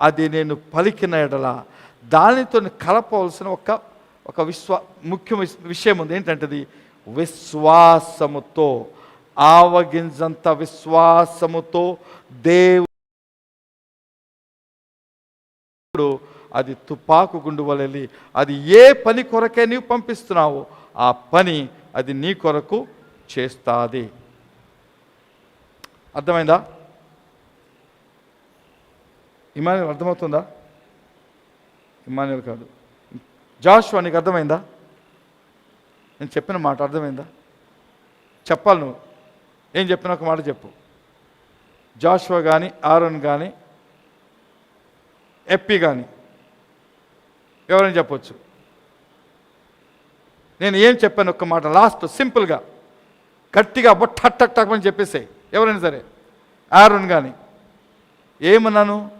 అది నేను పలికిన ఎడల దానితో కలపవలసిన ఒక ఒక విశ్వా ముఖ్య విషయం ఉంది. ఏంటంటే అది విశ్వాసముతో ఆవగింజంత విశ్వాసముతో దేవుడు అది తుపాకు గుండు వలెలి అది ఏ పని కొరకే నీవు పంపిస్తున్నావో ఆ పని అది నీ కొరకు చేస్తాది. అర్థమైందా? ఇమానుయల్ అర్థమవుతుందా? ఇమానుయల్ కాదు. జాషువా నీకు అర్థమైందా? నేను చెప్పిన మాట అర్థమైందా? చెప్పాలి నువ్వు. ఏం చెప్పిన ఒక మాట చెప్పు. జాషువా కానీ ఆరోన్ కానీ ఎప్పి కానీ ఎవరైనా చెప్పొచ్చు. నేను ఏం చెప్పాను ఒక్క మాట? లాస్ట్ సింపుల్గా. గట్టిగా బొట్ట టక్ టక్ అని చెప్పేసాయి. ఎవరైనా సరే. ఆరున్ కానీ ఏమన్నాను?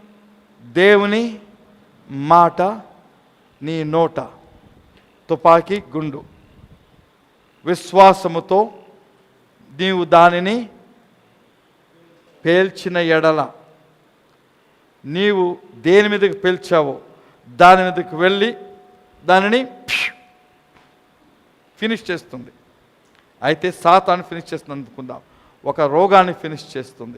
దేవుని మాట నీ నోట. తుపాకీ గుండు. విశ్వాసముతో నీవు దానిని పేల్చిన ఎడల. నీవు దేని మీదకి పేల్చావో దాని మీదకి వెళ్ళి దానిని ఫినిష్ చేస్తుంది. అయితే సాతాన్ని ఫినిష్ చేస్తుంది అనుకుందాం. ఒక రోగాన్ని ఫినిష్ చేస్తుంది.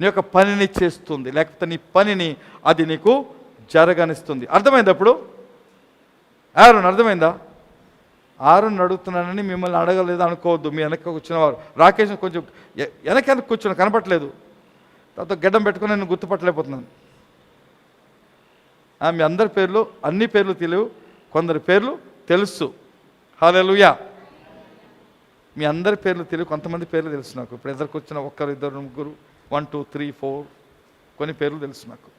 నీ యొక్క పనిని చేస్తుంది. లేకపోతే నీ పనిని అది నీకు జరగనిస్తుంది. అర్థమైంది అప్పుడు ఆరున్ అర్థమైందా? ఆరున్ అడుగుతున్నానని మిమ్మల్ని అడగలేదు అనుకోవద్దు. మీ వెనక కూర్చున్నవారు. రాకేష్ కొంచెం వెనక వెనక కూర్చుని కనపట్లేదు తర్వాత గడ్డం పెట్టుకుని నేను గుర్తుపట్టలేకపోతున్నాను. మీ అందరి పేర్లు అన్ని పేర్లు తెలియవు. కొందరి పేర్లు తెలుసు. హాలెలుయా మీ అందరి పేర్లు తెలియవు. కొంతమంది పేర్లు తెలుసు నాకు. ఇప్పుడు ఇద్దరు కూర్చున్న ఒక్కరు ఇద్దరు ముగ్గురు. వన్ టూ త్రీ ఫోర్ కొన్ని పేర్లు తెలుసు నాకు.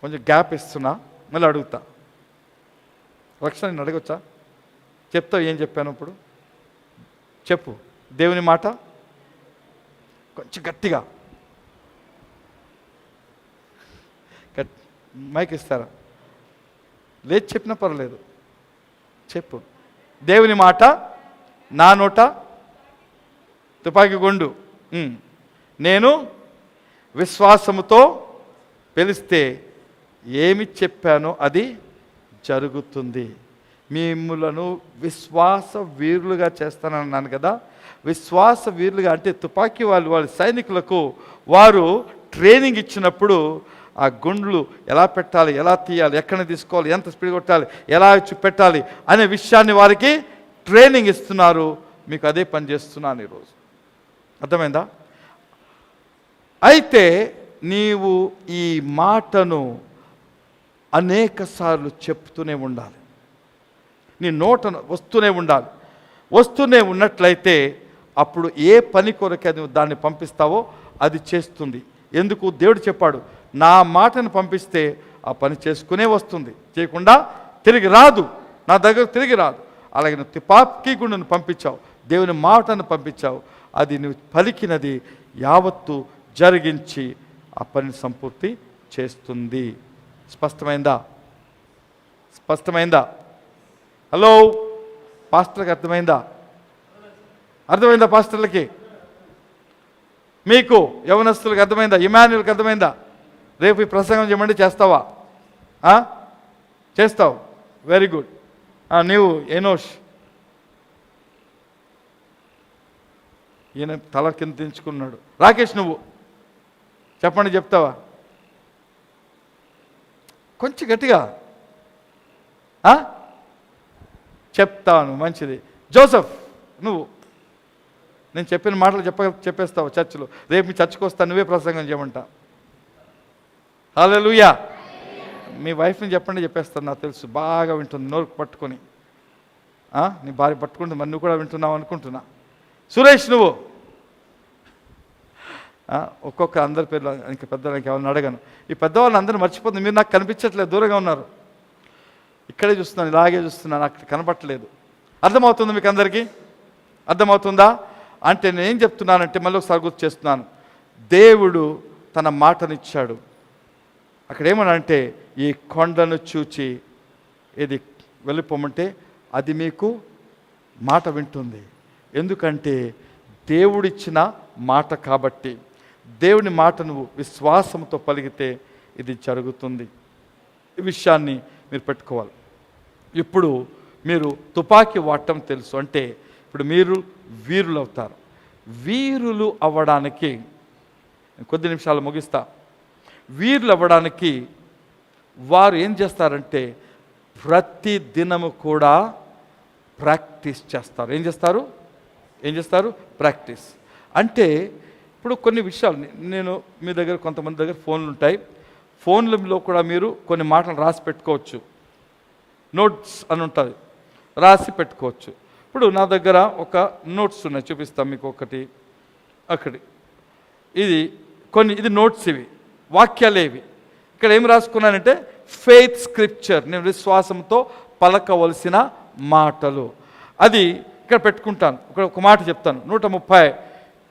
కొంచెం గ్యాప్ ఇస్తున్నా మళ్ళీ అడుగుతా. రక్షణ నేను అడగొచ్చా? చెప్తావు ఏం చెప్పాను ఇప్పుడు? చెప్పు. దేవుని మాట కొంచెం గట్టిగా. మైక్ ఇస్తారా? లేదు చెప్పినా పర్వాలేదు. చెప్పు. దేవుని మాట నా నోట తుపాకీ గుండు. నేను విశ్వాసముతో పిలిస్తే ఏమి చెప్పానో అది జరుగుతుంది. మిమ్ములను విశ్వాస వీరులుగా చేస్తానన్నాను కదా. విశ్వాస వీరులుగా అంటే తుపాకీ వాళ్ళు వాళ్ళ సైనికులకు వారు ట్రైనింగ్ ఇచ్చినప్పుడు ఆ గుండ్లు ఎలా పెట్టాలి ఎలా తీయాలి ఎక్కడ తీసుకోవాలి ఎంత స్పీడ్ కొట్టాలి ఎలా పెట్టాలి అనే విషయాన్ని వారికి ట్రైనింగ్ ఇస్తున్నారు. మీకు అదే పని చేస్తున్నాను ఈరోజు. అర్థమైందా? అయితే నీవు ఈ మాటను అనేక సార్లు చెప్తూనే ఉండాలి. నీ నోటను వస్తూనే ఉండాలి. వస్తూనే ఉన్నట్లయితే అప్పుడు ఏ పని కొరకే నువ్వు దాన్ని పంపిస్తావో అది చేస్తుంది. ఎందుకు? దేవుడు చెప్పాడు నా మాటను పంపిస్తే ఆ పని చేసుకునే వస్తుంది. చేయకుండా తిరిగి రాదు. నా దగ్గర తిరిగి రాదు. అలాగే నువ్వు తిపాకి గుండెను పంపించావు. దేవుని మాటను పంపించావు. అది నువ్వు పలికినది యావత్తు జరిగించి ఆ పనిని సంపూర్తి చేస్తుంది. స్పష్టమైందా? స్పష్టమైందా? హలో? పాస్టర్కి అర్థమైందా? అర్థమైందా పాస్టర్లకి? మీకు యవనస్తులకు అర్థమైందా? ఇమాన్యులకు అర్థమైందా? రేపు ఈ ప్రసంగం చేయమంటే చేస్తావా? చేస్తావు? Very good. నీవు ఎనోష్. ఈయన తల కింద దించుకున్నాడు. రాకేష్ నువ్వు చెప్పండి చెప్తావా? కొంచెం గట్టిగా. చెప్తాను మంచిది. జోసఫ్ నువ్వు. నేను చెప్పిన మాటలు చెప్ప చెప్పేస్తావు చర్చిలో. రేపు మీ చర్చకు వస్తా నువ్వే ప్రసంగం చేయమంటా. హల్లెలూయా. మీ వైఫ్ని చెప్పండి చెప్పేస్తాను నాకు తెలుసు. బాగా వింటుంది నోరు పట్టుకొని. నీ భార్య పట్టుకుంటుంది మరి నువ్వు కూడా వింటున్నావు అనుకుంటున్నా. సురేష్ నువ్వు. ఒక్కొక్క అందరి పేర్లు ఇంకా పెద్దవాళ్ళకి ఎవరిని అడగను. ఈ పెద్దవాళ్ళని అందరూ మర్చిపోతుంది. మీరు నాకు కనిపించట్లేదు దూరంగా ఉన్నారు. ఇక్కడే చూస్తున్నాను ఇలాగే చూస్తున్నాను నాకు కనపట్టలేదు అర్థమవుతుంది మీకు అందరికీ? అర్థమవుతుందా? అంటే నేనేం చెప్తున్నానంటే మళ్ళీ ఒకసారి గుర్తు చేస్తున్నాను. దేవుడు తన మాటనిచ్చాడు. అక్కడ ఏమనంటే ఈ కొండను చూచి ఇది వెళ్ళిపోమంటే అది మీకు మాట వింటుంది. ఎందుకంటే దేవుడిచ్చిన మాట కాబట్టి దేవుని మాట నువ్వు విశ్వాసంతో పలిగితే ఇది జరుగుతుంది. ఈ విషయాన్ని మీరు పెట్టుకోవాలి. ఇప్పుడు మీరు తుపాకీ వాడటం తెలుసు. అంటే ఇప్పుడు మీరు వీరులు అవుతారు వీరులు అవ్వడానికి కొద్ది నిమిషాలు ముగిస్తా. వీరులు అవ్వడానికి వారు ఏం చేస్తారంటే ప్రతి దినము కూడా ప్రాక్టీస్ చేస్తారు. ఏం చేస్తారు? ఏం చేస్తారు? ప్రాక్టీస్. అంటే ఇప్పుడు కొన్ని విషయాలు నేను మీ దగ్గర కొంతమంది దగ్గర ఫోన్లు ఉంటాయి. ఫోన్లలో కూడా మీరు కొన్ని మాటలు రాసి పెట్టుకోవచ్చు. నోట్స్ అని ఉంటుంది. రాసి పెట్టుకోవచ్చు. ఇప్పుడు నా దగ్గర ఒక నోట్స్ ఉన్నాయి. చూపిస్తాం మీకు ఒకటి అక్కడి ఇది కొన్ని ఇది నోట్స్ ఇవి. వాక్యాలేవి ఇక్కడ ఏం రాసుకున్నానంటే ఫెయిత్ స్క్రిప్చర్. నేను విశ్వాసంతో పలకవలసిన మాటలు. అది ఇక్కడ పెట్టుకుంటాను. ఇక్కడ ఒక మాట చెప్తాను. నూట ముప్పై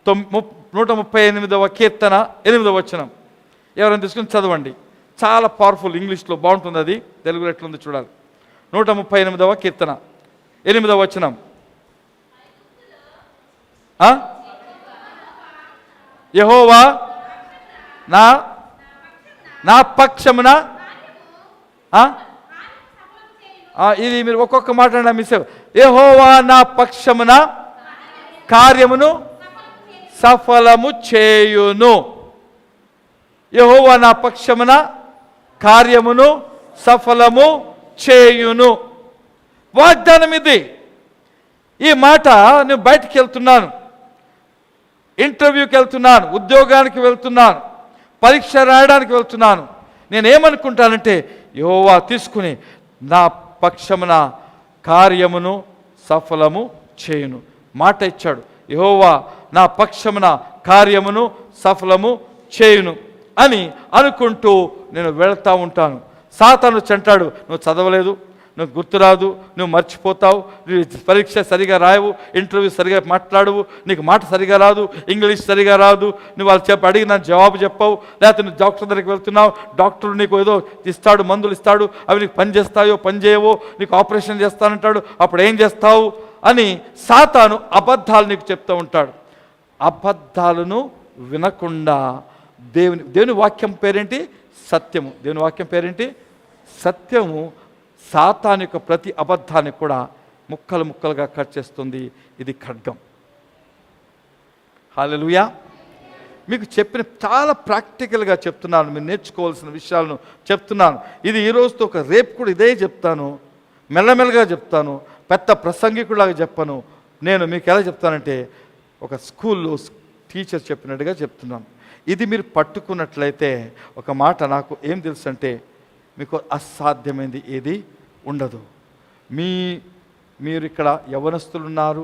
తొమ్ నూట ముప్పై ఎనిమిదవ కీర్తన ఎనిమిదవ వచనం. ఎవరైనా తీసుకుని చదవండి. చాలా పవర్ఫుల్ ఇంగ్లీష్లో బాగుంటుంది అది. తెలుగులో ఎట్లుంది చూడాలి. నూట ముప్పై ఎనిమిదవ కీర్తన ఎనిమిదవ వచనం. యహోవా నా నా పక్షమున ఆ, ఇది మీరు ఒక్కొక్క మాట మిస్ యహోవా నా పక్షమున కార్యమును సఫలము చేయును. యహోవా నా పక్షమున కార్యమును సఫలము చేయును. వాగ్దానం ఇది. ఈ మాట నేను బయటికి వెళ్తున్నాను. ఇంటర్వ్యూకి వెళ్తున్నాను ఉద్యోగానికి వెళ్తున్నాను పరీక్ష రాయడానికి వెళ్తున్నాను. నేను ఏమనుకుంటానంటే యోవా తీసుకుని నా పక్షమున కార్యమును సఫలము చేయును. మాట ఇచ్చాడు యహోవా నా పక్షమున కార్యమును సఫలము చేయును అని అనుకుంటూ నేను వెళ్తా ఉంటాను. సాతాను చెంటాడు నువ్వు చదవలేదు నువ్వు గుర్తురాదు నువ్వు మర్చిపోతావు పరీక్ష సరిగా రాయవు ఇంటర్వ్యూ సరిగా మాట్లాడవు నీకు మాట సరిగా రాదు ఇంగ్లీష్ సరిగా రాదు నువ్వు వాళ్ళు చెప్పి అడిగిన జవాబు చెప్పవు లేకపోతే నువ్వు డాక్టర్ దగ్గరికి వెళ్తున్నావు డాక్టర్ నీకు ఏదో ఇస్తాడు మందులు ఇస్తాడు అవి నీకు పని చేస్తాయో పని చేయవో నీకు ఆపరేషన్ చేస్తానంటాడు అప్పుడు ఏం చేస్తావు అని సాతాను అబద్ధాలు నీకు చెప్తూ ఉంటాడు. అబద్ధాలను వినకుండా దేవుని దేవుని వాక్యం పేరేంటి? సత్యము. దేవుని వాక్యం పేరేంటి? సత్యము సాతాన్ యొక్క ప్రతి అబద్ధాన్ని కూడా ముక్కలు ముక్కలుగా కట్ చేస్తుంది. ఇది ఖడ్గం. హాలూయా మీకు చెప్పిన చాలా ప్రాక్టికల్గా చెప్తున్నాను. మీరు నేర్చుకోవాల్సిన విషయాలను చెప్తున్నాను. ఇది ఈ రోజుతో ఒక రేపు కూడా ఇదే చెప్తాను. మెల్లమెల్లగా చెప్తాను. పెద్ద ప్రసంగికులాగా చెప్పను. నేను మీకు ఎలా చెప్తానంటే ఒక స్కూల్లో టీచర్ చెప్పినట్టుగా చెప్తున్నాను. ఇది మీరు పట్టుకున్నట్లయితే ఒక మాట నాకు ఏం తెలుసు అంటే మీకు అసాధ్యమైనది ఏది ఉండదు. మీ మీరు ఇక్కడ యవనస్తులు ఉన్నారు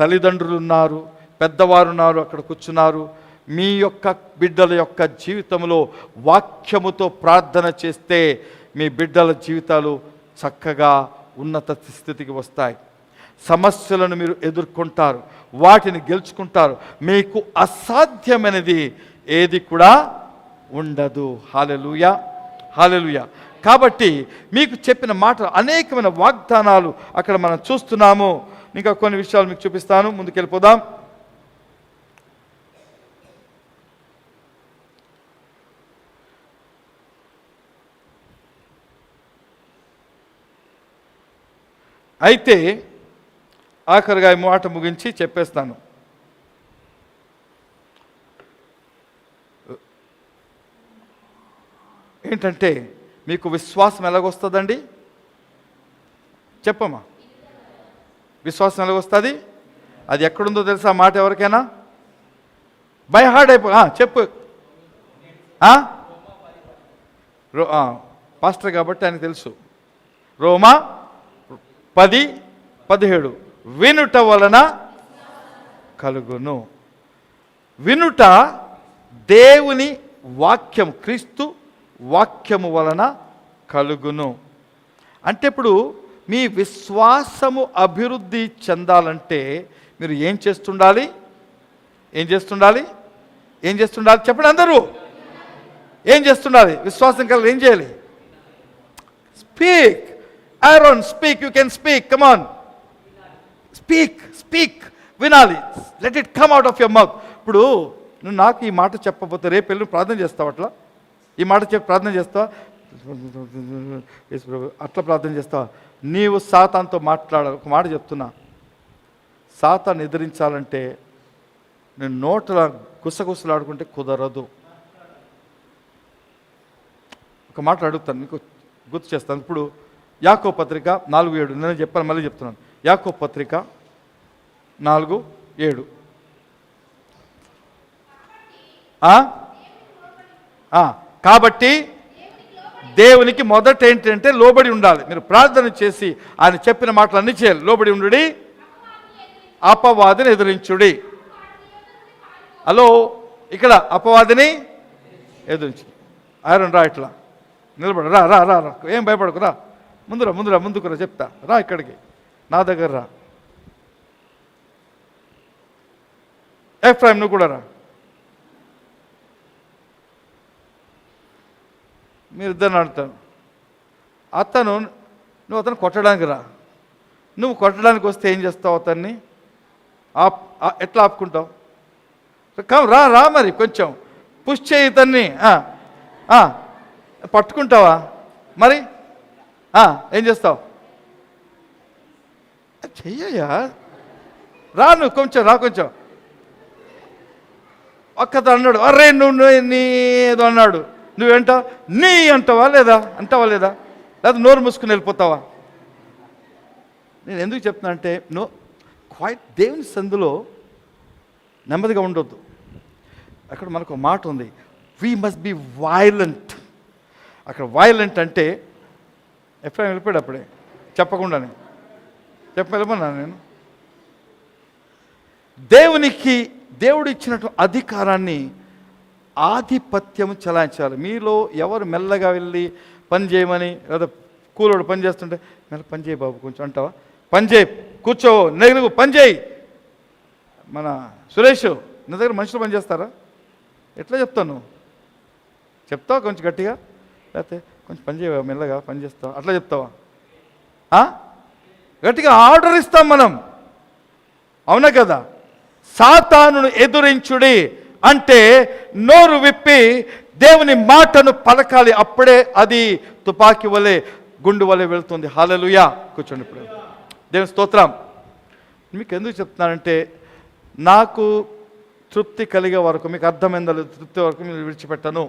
తల్లిదండ్రులు ఉన్నారు పెద్దవారు ఉన్నారు అక్కడ కూర్చున్నారు. మీ యొక్క బిడ్డల యొక్క జీవితంలో వాక్యముతో ప్రార్థన చేస్తే మీ బిడ్డల జీవితాలు చక్కగా ఉన్నత స్థితికి వస్తాయి. సమస్యలను మీరు ఎదుర్కొంటారు వాటిని గెలుచుకుంటారు. మీకు అసాధ్యమైనది ఏది కూడా ఉండదు. Hallelujah hallelujah. కాబట్టి మీకు చెప్పిన మాట అనేకమైన వాగ్దానాలు అక్కడ మనం చూస్తున్నాము. ఇంకా కొన్ని విషయాలు మీకు చూపిస్తాను. ముందుకెళ్ళిపోదాం. అయితే ఆఖరిగా ఈ మాట ముగించి చెప్పేస్తాను. ఏంటంటే మీకు విశ్వాసం ఎలాగొస్తుందండి? చెప్పమ్మా. విశ్వాసం ఎలాగొస్తుంది? అది ఎక్కడుందో తెలుసా? మాట ఎవరికైనా? బై హార్డ్ అయిపో చెప్పు. రో పాస్టర్ కాబట్టి ఆయనకు తెలుసు. రోమా పది పదిహేడు. వినుట వలన కలుగును. వినుట దేవుని వాక్యం క్రీస్తు వాక్యము వలన కలుగును. అంటే ఇప్పుడు మీ విశ్వాసము అభివృద్ధి చెందాలంటే మీరు ఏం చేస్తుండాలి? ఏం చేస్తుండాలి? ఏం చేస్తుండాలి? చెప్పండి అందరూ. ఏం చేస్తుండాలి? విశ్వాసం కలిగి ఏం చేయాలి? Speak. ఐరోన్ speak you can speak come on speak speak వినాలి. Let it come out of your mouth ఇప్పుడు నువ్వు నాకు ఈ మాట చెప్పకపోతే రేపు వెళ్ళి ప్రార్థన చేస్తావు అట్లా? ఈ మాట చెప్పి ప్రార్థన చేస్తావు? ప్రభు, అట్లా ప్రార్థన చేస్తావు? నీవు సాతాన్తో మాట్లాడ ఒక మాట చెప్తున్నా. సాతాన్ని ఎదిరించాలంటే నేను నోట్ల గుసగుసలాడుకుంటే కుదరదు. ఒక మాట అడుగుతాను మీకు గుర్తు చేస్తాను. ఇప్పుడు యాకో పత్రిక నాలుగు ఏడు నేను చెప్పాను మళ్ళీ చెప్తున్నాను. యాకో పత్రిక నాలుగు ఏడు. ఆ? కాబట్టి దేవునికి మొదట ఏంటంటే లోబడి ఉండాలి. మీరు ప్రార్థన చేసి ఆయన చెప్పిన మాటలు అన్ని చేయాలి. లోబడి ఉండుడి. అపవాదిని ఎదిరించుడి. హలో ఇక్కడ అపవాదిని ఎదిరించు ఐరన్ రా ఇట్లా. నిలబడు. రా రా రా రా. ఏం భయపడకు రా. ముందురా ముందురా ముందుకురా చెప్తా. రా ఇక్కడికి. నా దగ్గర రా. ఎఫ్రాయిం నువ్వు కూడా రా. మీరు ఇద్దరు అడుగుతాను అతను నువ్వు అతను కొట్టడానికి రా. నువ్వు కొట్టడానికి వస్తే ఏం చేస్తావు అతన్ని? ఆప్ ఎట్లా ఆపుకుంటావు? కమ్ రా రా మరి కొంచెం. పుష్ చేయి ఇతన్ని. పట్టుకుంటావా? మరి ఏం చేస్తావు? చెయ్యయ్యా. రా నువ్వు కొంచెం రా కొంచెం. ఒక్కత అన్నాడు అరే నువ్వు నువ్వు నీ ఏదో అన్నాడు. నువ్వేంట? నీ అంటావా లేదా? అంటావా లేదా? లేదా నోరు మూసుకుని వెళ్ళిపోతావా? నేను ఎందుకు చెప్తున్నా అంటే నో క్వైట్ దేవుని సందులో నెమ్మదిగా ఉండొద్దు. అక్కడ మనకు ఒక మాట ఉంది. వీ మస్ట్ బి వైలెంట్ అక్కడ వైలెంట్ అంటే ఎప్పుడైనా వెళ్ళిపోయాడు అప్పుడే? చెప్పకుండానే. చెప్పమన్నా నేను? దేవునికి దేవుడు ఇచ్చినటువంటి అధికారాన్ని ఆధిపత్యం చలాయించాలి. మీలో ఎవరు మెల్లగా వెళ్ళి పని చేయమని లేదా కూలోడు పని చేస్తుంటే మెల్ల పని చేయి బాబు కొంచెం అంటావా? పని చేయి కూర్చో నెగలుగు పని చేయి. మన సురేష్ నా దగ్గర మనుషులు పని చేస్తారా? ఎట్లా చెప్తాను చెప్తావా కొంచెం గట్టిగా? లేకపోతే కొంచెం పని చేయవా మెల్లగా పని చేస్తావా? అట్లా చెప్తావా? గట్టిగా ఆర్డర్ ఇస్తాం మనం. అవునా కదా? సాతాను ఎదురించుడి అంటే నోరు విప్పి దేవుని మాటను పలకాలి అప్పుడే అది తుపాకీ వలె గుండు వలె వెళ్తుంది. హాలలుయా కూర్చోండి ఇప్పుడు. దేవుని స్తోత్రం. మీకు ఎందుకు చెప్తున్నానంటే నాకు తృప్తి కలిగే వరకు మీకు అర్థమైందో తృప్తి వరకు మీరు విడిచిపెట్టను.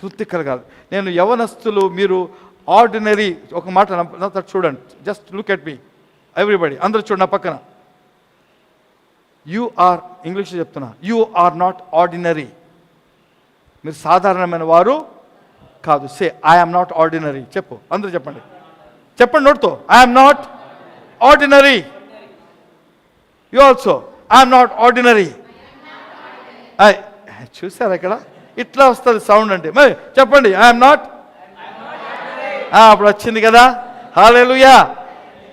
తృప్తి కలగాలి. నేను యవనస్తులు మీరు ఆర్డినరీ ఒక మాట చూడండి. Just look at me everybody అందరూ చూడండి నా పక్కన. యు ఆర్ ఇంగ్లీష్లో చెప్తున్నా యు ఆర్ నాట్ ఆర్డినరీ మీరు సాధారణమైన వారు కాదు. సే ఐఎమ్ నాట్ ఆర్డినరీ చెప్పు అందరూ చెప్పండి. చెప్పండి నోట్తో. I'm not ordinary you also I'm not ordinary చూసారా ఇక్కడ? ఇట్లా వస్తుంది సౌండ్ అంటే. మరి చెప్పండి ఐఎమ్ నాట్ అప్పుడు వచ్చింది కదా? హాలేలుయా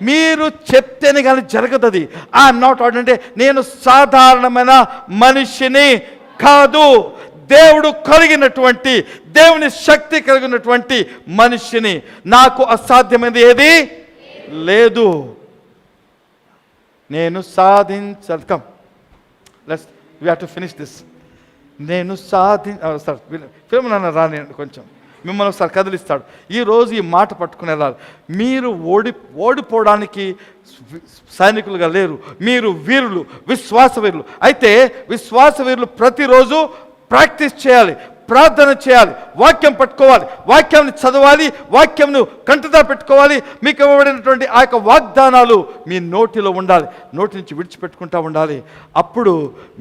మీరు చెప్తేనే కానీ జరగదు ఐఎమ్ నాట్ ఆర్డినరీ అంటే నేను సాధారణమైన మనిషిని కాదు. దేవుడు కలిగినటువంటి దేవుని శక్తి కలిగినటువంటి మనిషిని. నాకు అసాధ్యమైనది ఏది? లేదు. నేను సాధించాలి. Come let's we have to finish this నేను సాధి సార్ ఫిల్మ్ నాన్న రాని కొంచెం. మిమ్మల్ని ఒకసారి కదిలిస్తాడు. ఈరోజు ఈ మాట పట్టుకుని వెళ్ళాలి మీరు ఓడి ఓడిపోవడానికి సైనికులుగా లేరు. మీరు వీరులు విశ్వాస వీరులు. అయితే విశ్వాస వీరులు ప్రతిరోజు ప్రాక్టీస్ చేయాలి ప్రార్థన చేయాలి వాక్యం పట్టుకోవాలి వాక్యాన్ని చదవాలి వాక్యంను కంటిదా పెట్టుకోవాలి. మీకు ఇవ్వబడినటువంటి ఆ యొక్క వాగ్దానాలు మీ నోటిలో ఉండాలి నోటి నుంచి విడిచిపెట్టుకుంటా ఉండాలి. అప్పుడు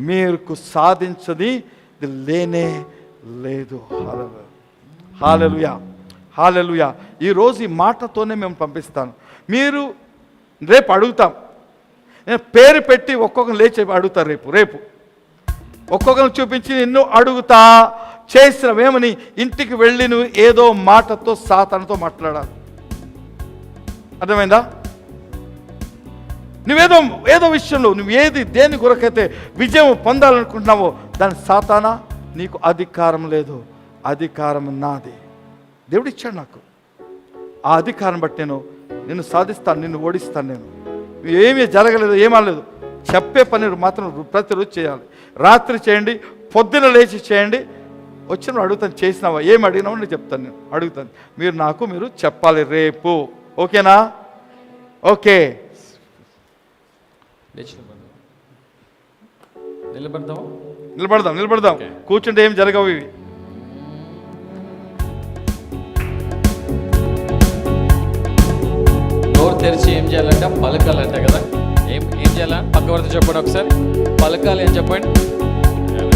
మీకు సాధించది లేనే లేదు. హాలలుయా. హాలలుయా. ఈరోజు ఈ మాటతోనే మేము పంపిస్తాను. మీరు రేపు అడుగుతాం. నేను పేరు పెట్టి ఒక్కొక్కరు లేచి అడుగుతారు రేపు రేపు. ఒక్కొక్కరిని చూపించి నిన్ను అడుగుతా చేసినవేమని ఇంటికి వెళ్ళి నువ్వు ఏదో మాటతో సాతనతో మాట్లాడాలి. అర్థమైందా? నువ్వేదో ఏదో విషయంలో నువ్వు ఏది దేని కొరకైతే విజయం పొందాలనుకుంటున్నావో దాని సాతానా నీకు అధికారం లేదు. అధికారం నాది. దేవుడు ఇచ్చాడు నాకు. ఆ అధికారం బట్టి నేను నిన్ను సాధిస్తాను నిన్ను ఓడిస్తాను నేను. ఏమీ జరగలేదు ఏమనలేదు చెప్పే పని మాత్రం ప్రతిరోజు చేయాలి. రాత్రి చేయండి పొద్దున లేచి చేయండి. వచ్చిన అడుగుతాను చేసినావా? ఏం అడిగినావో నేను చెప్తాను నేను. అడుగుతాను. మీరు నాకు మీరు చెప్పాలి రేపు. ఓకేనా? ఓకే. నిలబడదాం. నిలబడదాం. నిలబడదాం. కూర్చుంటే ఏం జరగవు ఇవి. తెరిచి ఏం చేయాలంటే పలకాలంట కదా. ఏం ఏం చేయాలా? పక్క వరద చెప్పండి ఒకసారి. పలకాలి అని చెప్పండి.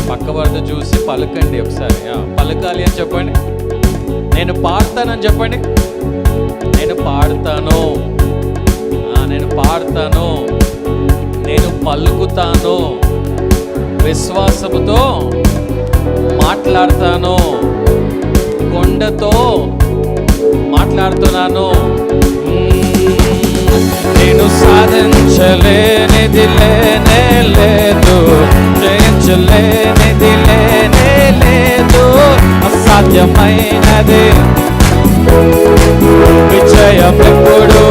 పక్క వరద చూసి పలకండి ఒకసారి. పలకాలి అని చెప్పండి. నేను పాడతానని చెప్పండి. నేను పాడతాను. నేను పాడతాను. నేను పలుకుతాను. విశ్వాసముతో మాట్లాడతాను. కొండతో మాట్లాడుతున్నాను. నేను సాధించలేనిది లేనే లేదు. జయించలేనిది లేనే లేదు. అసాధ్యమైనది. విజయం ఎప్పుడు.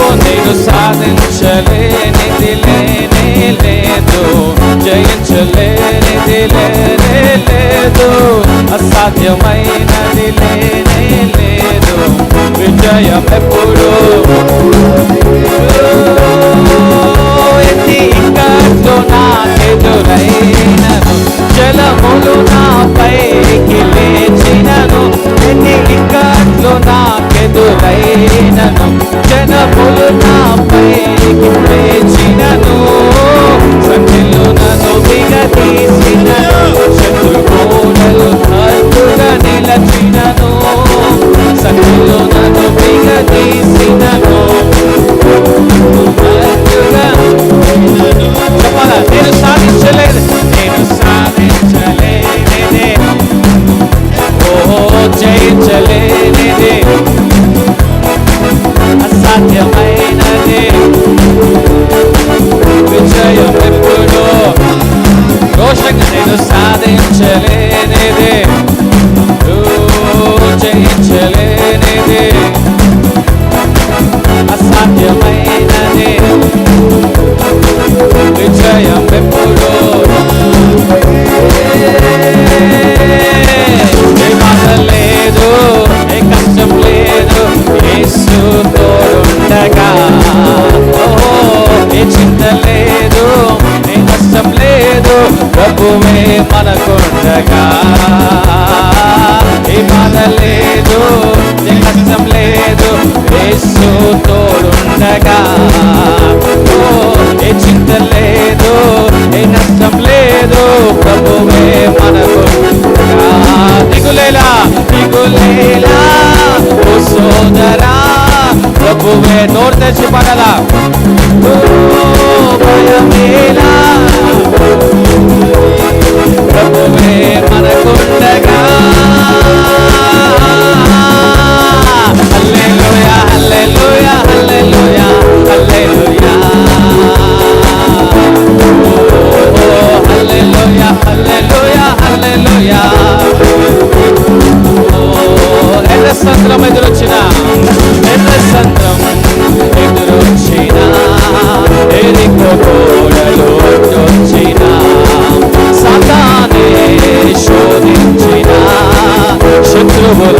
ఓ నేను సాధించలేనిది లేనే లేదు. జయించలేనిది లేనే లేదు. అసాధ్యమైనది లేనే లేదు. విజయం ఎప్పుడు. ఎన్ని ఇంకట్లో నాకెదురైనను జలములు నాపైకి లేచినను ఎన్ని ఇంకట్లో నాకెదురైనను జనములు आहे. दोर त्या शिपायाला over.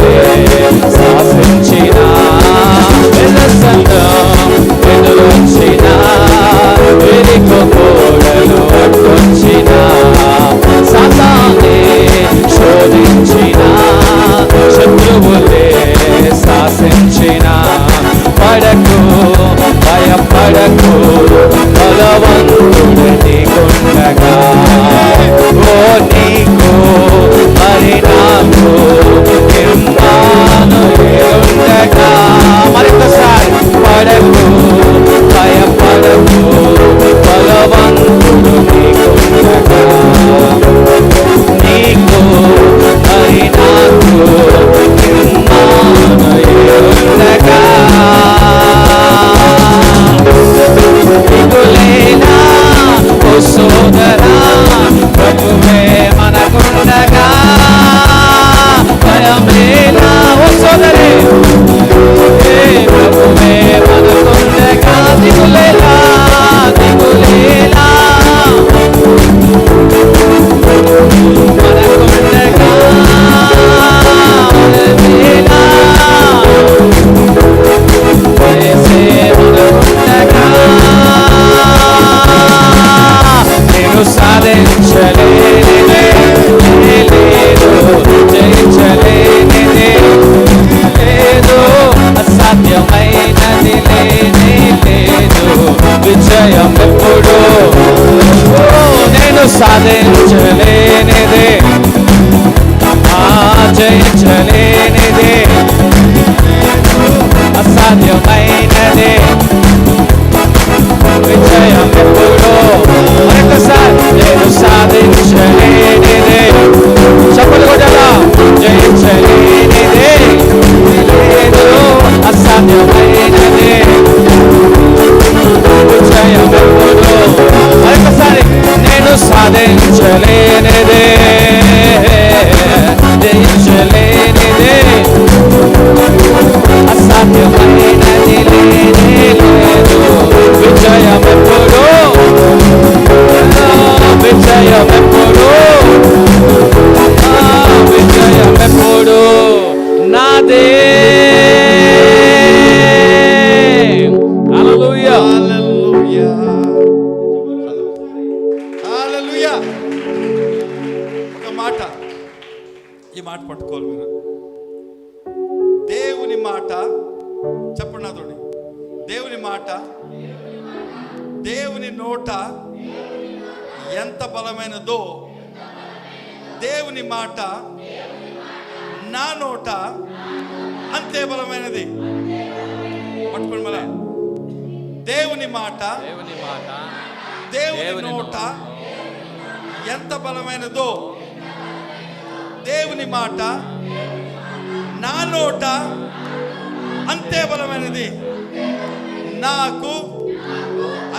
నాకు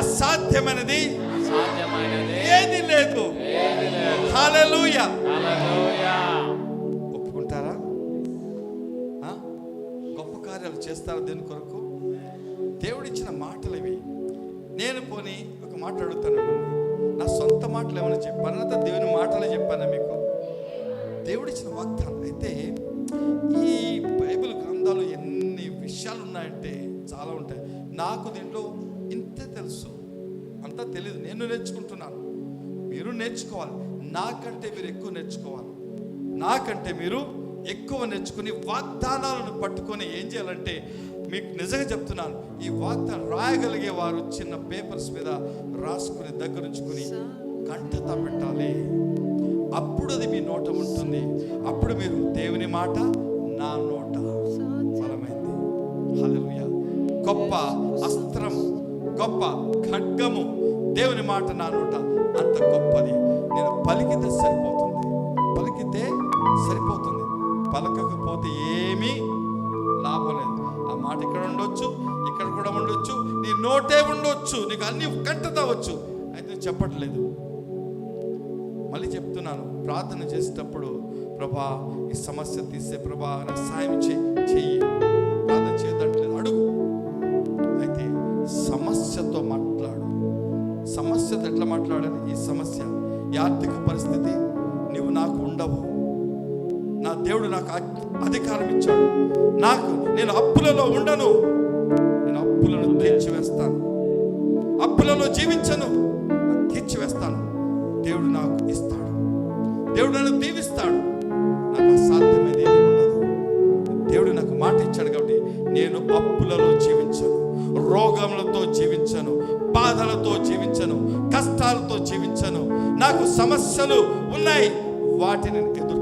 అసాధ్యమైనది సాధ్యమైనది ఏది లేదు. ఒప్పుకుంటారా? గొప్ప కార్యాలు చేస్తారా దేని కొరకు? దేవుడిచ్చిన మాటలు ఇవి. నేను పోని ఒక మాట అడుగుతాను. నా సొంత మాటలు ఏమైనా చెప్పాను దేవుని మాటలే చెప్పానా మీకు? దేవుడిచ్చిన వాగ్దానం. అయితే ఈ బైబిల్ గ్రంథాలు ఎన్ని విషయాలు ఉన్నాయంటే చాలా ఉంటాయి. నాకు దీంట్లో ఇంతే తెలుసు. అంతా తెలియదు నేను నేర్చుకుంటున్నాను. మీరు నేర్చుకోవాలి. నాకంటే మీరు ఎక్కువ నేర్చుకోవాలి. నాకంటే మీరు ఎక్కువ నేర్చుకుని వాగ్దానాలను పట్టుకొని ఏం చేయాలంటే మీకు నిజంగా చెప్తున్నాను ఈ వాగ్దానం రాయగలిగే వారు చిన్న పేపర్స్ మీద రాసుకుని దగ్గరుంచుకుని కంటత పెట్టాలి అప్పుడు అది మీ నోట ఉంటుంది. అప్పుడు మీరు దేవుని మాట నా నోట. గొప్ప అస్త్రము గొప్ప ఖడ్గము. దేవుని మాట నా నోట అంత గొప్పది. నేను పలికితే సరిపోతుంది. పలికితే సరిపోతుంది. పలకకపోతే ఏమీ లాభం లేదు. ఆ మాట ఇక్కడ ఉండొచ్చు ఇక్కడ కూడా ఉండొచ్చు నీ నోటే ఉండొచ్చు నీకు అన్ని కట్టదవచ్చు అయితే చెప్పట్లేదు. మళ్ళీ చెప్తున్నాను. ప్రార్థన చేసేటప్పుడు ప్రభా ఈ సమస్య తీసే ప్రభా నాకు సాయం చెయ్యి దేవుడు నాకు అధికారం ఇచ్చాడు. నాకు నేను అప్పులలో ఉండను. నేను అప్పులను తీర్చివేస్తాను. అప్పులలో జీవించను. తీర్చివేస్తాను. దేవుడు నాకు ఇస్తాడు. దేవుడు నన్ను దీవిస్తాడు. నాకు అసాధ్యమైనది ఏది ఉండదు. దేవుడు నాకు మాట ఇచ్చాడు కాబట్టి నేను అప్పులలో జీవించను. రోగములతో జీవించను. బాధలతో జీవించను. కష్టాలతో జీవించను. నాకు సమస్యలు ఉన్నాయి. వాటిని ఎదురు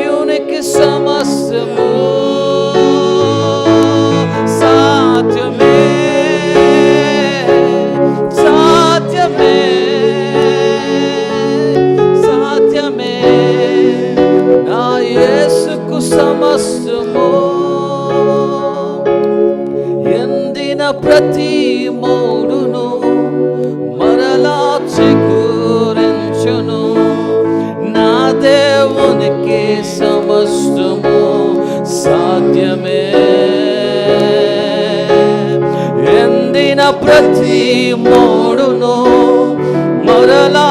ప్రతి మోడును మరలా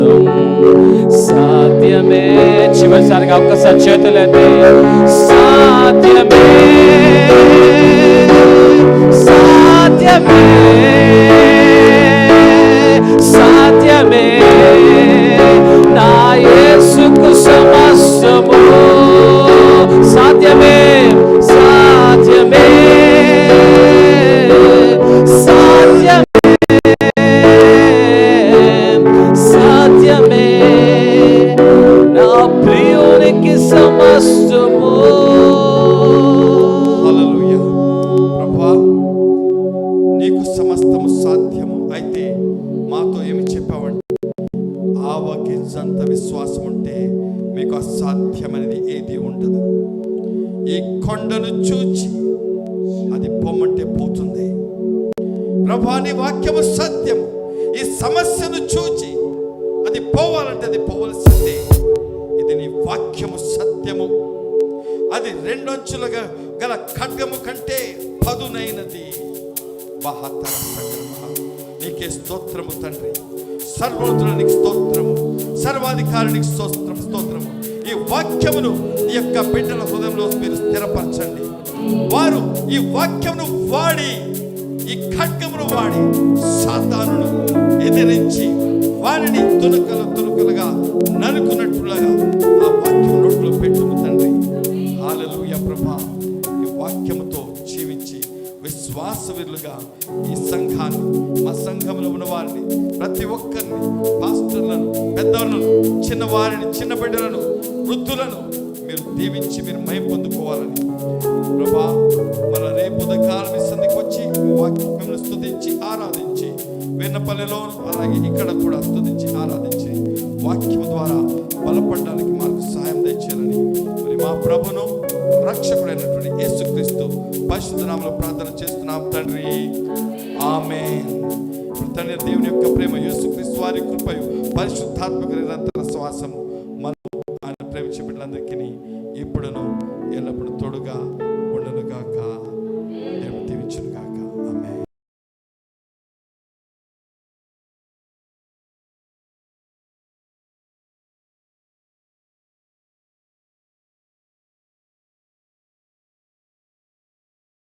సమస్తం సాధ్యమే. చివరిసారిగా ఒక్కసారి చేతులైతే సాధ్యమే. సాధ్యమే. సాధ్యమే. నా యేసుకు సమస్తము. నీకు అసాధ్యమనేది ఏది ఉండదు. ఈ కొండను చూచి అది పొమ్మంటే పోతుంది. ప్రభా నీ వాక్యము సత్యము. ఈ సమస్యను చూచి అది పోవాలంటే అది పోవలసిందే. ఇది నీ వాక్యము సత్యము. అది రెండొంచులుగా గల ఖడ్గము కంటే పదునైనది. మహత్తర నీకే స్తోత్రము తండ్రి. సర్వోత్తరానికి స్తోత్రము. సర్వాధికారానికి స్తోత్రం స్తోత్రము. ఈ వాక్యమును ఈ యొక్క బిడ్డల హృదయంలో మీరు స్థిరపరచండి. వారు ఈ వాక్యమును వాడి ఈ ఖడ్గమును వాడి సాతానును ఎదిరించి వారిని తునకలు తునకలుగా నరుకున్నట్లుగా ఆ వాక్యం నోట్లో పెట్టుము తండ్రి. హాలలుయ ప్రభా. ఈ వాక్యముతో జీవించి విశ్వాసవీరులుగా ఈ సంఘాన్ని మా సంఘంలో ఉన్న వారిని ప్రతి ఒక్కరిని పాస్టర్లను పెద్దలను చిన్నవారిని చిన్న బిడ్డలను వృద్ధులను మీరు దీవించి మీరు మయం పొందుకోవాలని. ప్రభా మన రేపు ఉదకాలం ఈ వచ్చి వాక్యం మిమ్మల్ని స్తుతించి ఆరాధించి వెన్నపల్లిలో అలాగే ఇక్కడ కూడా స్థుతించి ఆరాధించి వాక్యం ద్వారా బలపడడానికి మాకు సహాయం దయచేయాలని. మరి మా ప్రభును రక్షకుడైనటువంటి యేసుక్రీస్తు పరిశుద్ధనామలో ప్రార్థన చేస్తున్నాం తండ్రి. ఆమె తండ్రి దేవుని యొక్క ప్రేమ యేసుక్రీస్తు వారి కృపయు పరిశుద్ధాత్మక నిరంతరం